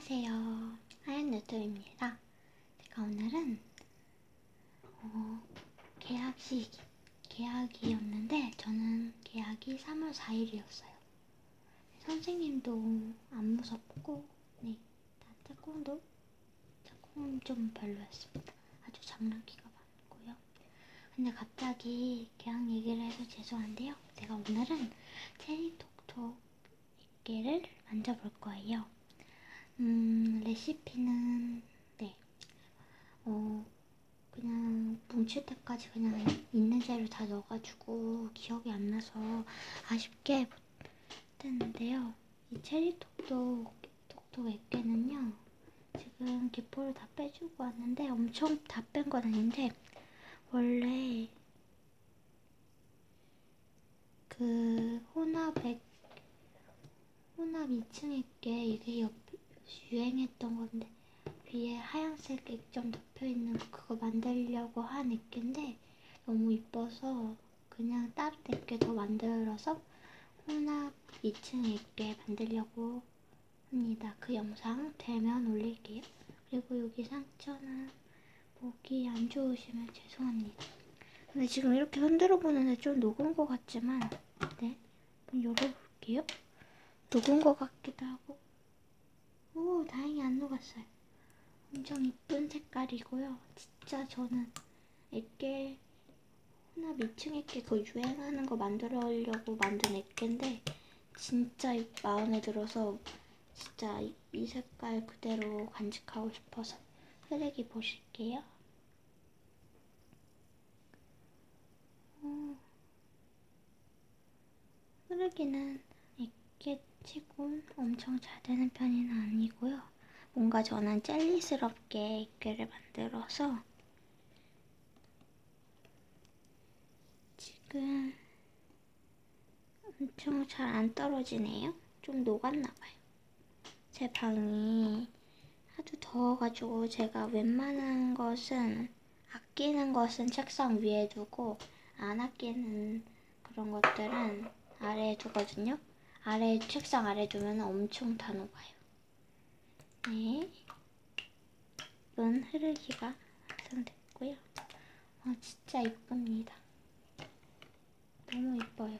안녕하세요. 하얀 유튜브입니다. 제가 오늘은 어, 계약식 계약이었는데 저는 계약이 3월 4일이었어요. 선생님도 안 무섭고 네, 다 태권도 조금 좀 별로였습니다. 아주 장난기가 많고요. 근데 갑자기 계약 얘기를 해서 죄송한데요. 제가 오늘은 체리 톡톡 액계를 만져볼 거예요. 음, 레시피는, 네. 어, 그냥 뭉칠 때까지 그냥 있는 재료 다 넣어가지고 기억이 안 나서 아쉽게 못했는데요. 이 체리톡톡, 톡톡 액계는요, 지금 기포를 다 빼주고 왔는데 엄청 다 뺀 건 아닌데, 원래 그 혼합 액 혼합 2층 액계 이게 옆 유행했던 건데 위에 하얀색 액점 덮여 있는 거 그거 만들려고 한 액계인데 너무 이뻐서 그냥 다른 액계 더 만들어서 혼합 2층 액계 만들려고 합니다. 그 영상 되면 올릴게요. 그리고 여기 상처는 보기 안 좋으시면 죄송합니다. 근데 지금 이렇게 흔들어 보는데 좀 녹은 것 같지만 네 한번 열어볼게요. 녹은 것 같기도 하고 오 다행히 안 녹았어요. 엄청 이쁜 색깔이고요. 진짜 저는 액계 혼합 2층 액계 그 유행하는 거 만들려고 만든 액계인데 진짜 마음에 들어서 진짜 이, 이 색깔 그대로 간직하고 싶어서 흐르기 보실게요. 오, 흐르기는 치곤 엄청 잘 되는 편은 아니고요. 뭔가 저는 젤리스럽게 액계를 만들어서 지금 엄청 잘 안 떨어지네요. 좀 녹았나봐요. 제 방이 하도 더워가지고 제가 웬만한 것은 아끼는 것은 책상 위에 두고 안 아끼는 그런 것들은 아래에 두거든요. 아래 책상 아래 두면 엄청 다 녹아요. 네, 이건 흐르기가 완성됐고요. 아 진짜 이쁩니다. 너무 이뻐요.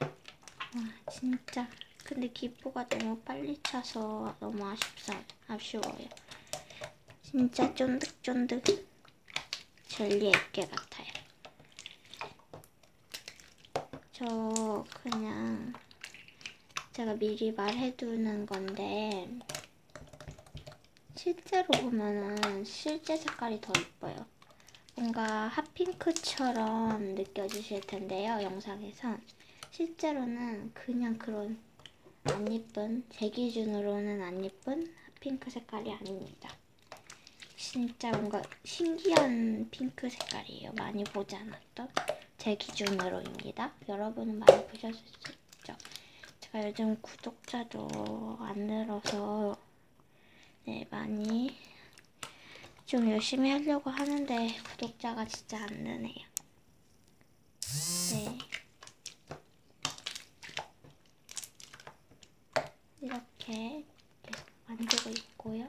와 진짜 근데 기포가 너무 빨리 차서 너무 아쉽사, 아쉬워요. 진짜 쫀득쫀득 젤리 액계 같아요. 저 그냥 제가 미리 말해두는 건데 실제로 보면은 실제 색깔이 더 이뻐요. 뭔가 핫핑크처럼 느껴지실 텐데요. 영상에선 실제로는 그냥 그런 안 예쁜 제 기준으로는 안 예쁜 핑크 색깔이 아닙니다. 진짜 뭔가 신기한 핑크 색깔이에요. 많이 보지 않았던 제 기준으로입니다. 여러분은 많이 보셨을 수. 제가 요즘 구독자도 안 늘어서 네 많이 좀 열심히 하려고 하는데 구독자가 진짜 안 느네요. 네. 이렇게 계속 만들고 있고요.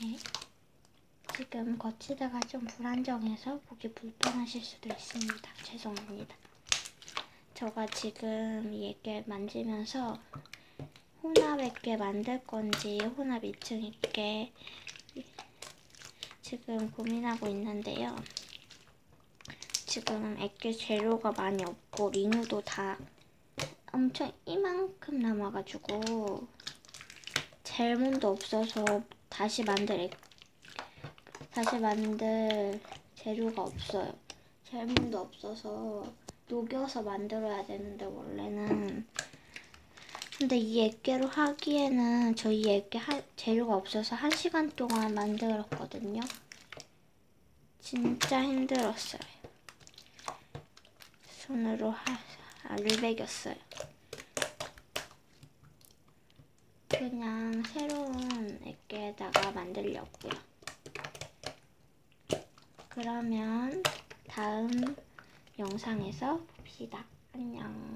네. 지금 거치대가 좀 불안정해서 보기 불편하실 수도 있습니다. 죄송합니다. 저가 지금 이게 만지면서 혼합 액계 만들 건지 혼합 2층 액계 지금 고민하고 있는데요. 지금 액계 재료가 많이 없고 리뉴도 다 엄청 이만큼 남아가지고 젤몬도 없어서 다시 만들 액, 다시 만들 재료가 없어요. 젤몬도 없어서 녹여서 만들어야 되는데 원래는 근데 이 액계로 하기에는 저희 액계 하, 재료가 없어서 한 시간 동안 만들었거든요. 진짜 힘들었어요. 손으로 하, 알을 베겼어요. 그냥 새로운 액계에다가 만들려고요. 그러면 다음 영상에서 봅시다. 안녕.